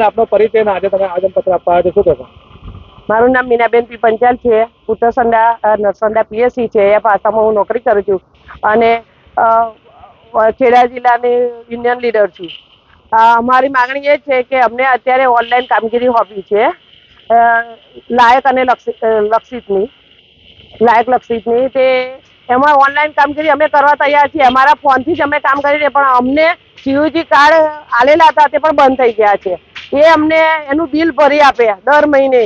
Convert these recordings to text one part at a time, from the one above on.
આપનો પરિચય આજે તમે આવેદનપત્ર આપવા આવ્યા શું કહેશો? મારું નામ મીનાબેન પી પંચાલ છે ઉત્તરસંડા નરસંડા પીએસસી છે. એ પાસામાં હું નોકરી કરું છું. અને ખેડા જિલ્લાની યુનિયન લીડર છું. અમારી માગણી એ છે કે અમને અત્યારે ઓનલાઈન કામગીરી હોવી છે. લાયક અને લક્ષિતની, લાયક લક્ષિતની. તે એમાં ઓનલાઈન કામગીરી અમે કરવા તૈયાર છીએ. અમારા ફોનથી જ અમે કામ કરીએ પણ અમને સીયુજી કાર્ડ આલેલા હતા તે પણ બંધ થઈ ગયા છે. એ અમને એનું બિલ ભરી આપે દર મહિને.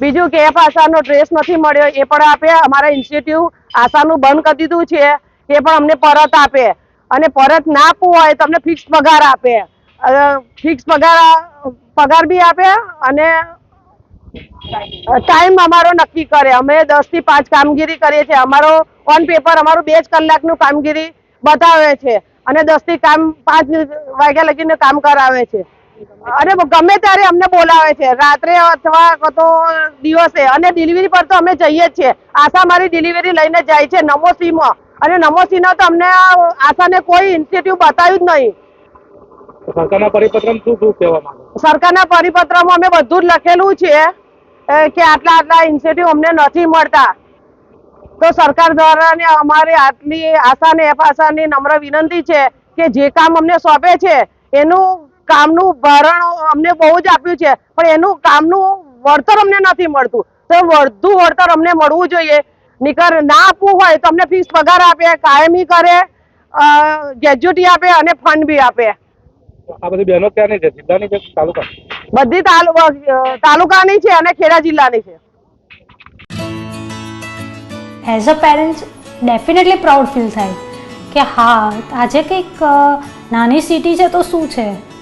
બીજું કે એફ આશાનો ડ્રેસ નથી મળ્યો, એ પણ આપે. અમારા ઇન્સ્ટિટ્યૂટ આશાનું બંધ કરી દીધું છે, એ પણ અમને પરત આપે. અને પરત ના આપવું હોય તો અમને ફિક્સ પગાર આપે. ફિક્સ પગાર પગાર બી આપે અને ટાઈમ અમારો નક્કી કરે. અમે દસથી પાંચ કામગીરી કરીએ છીએ. અમારો ઓન પેપર અમારું બે જ કલાકનું કામગીરી બતાવે છે. અને દસથી કામ પાંચ વાગ્યા લગીને કામ કરાવે છે. અને ગમે ત્યારે અમને બોલાવે છે. રાત્રે અથવા તો દિવસે. અને ડિલિવરી પર તો અમે જઈએ જ છીએ. આશા મારી ડિલિવરી લઈને જાય છે નમોસીમાં અને નમોસીમાં તો અમને આશાને કોઈ ઇન્સ્ટિટ્યૂટ બતાવ્યું જ નહીં. સરકારના પરિપત્રમાં શું શું કહેવા માંગો? સરકારના પરિપત્રમાં અમે બધું જ લખેલું છે કે આટલા આટલા ઇન્સેન્ટિવ અમને નથી મળતા. તો સરકાર દ્વારા ને અમારે આટલી આશા ને એફ આશાની નમ્ર વિનંતી છે કે જે કામ અમને સોંપે છે એનું કામનું ભરણ અમને બહુ જ આપ્યું છે. પણ એનું કામનું વળતર અમને નથી મળતું. તો વધુ વળતર અમને મળવું જોઈએ. નિકર ના આપવું હોય તો અમને ફિક્સ પગાર આપે કાયમી કરે ગ્રેજ્યુટી આપે અને ફંડ બી આપે. આ બધી બહેનો ક્યાંની છે? જિલ્લાની છે તાલુકા બધી તાલુકાની છે અને ખેડા જિલ્લાની છે. As a parents definitely proud feel થાય. કે હા આજે કંઈક નાની સિટી છે તો શું છે?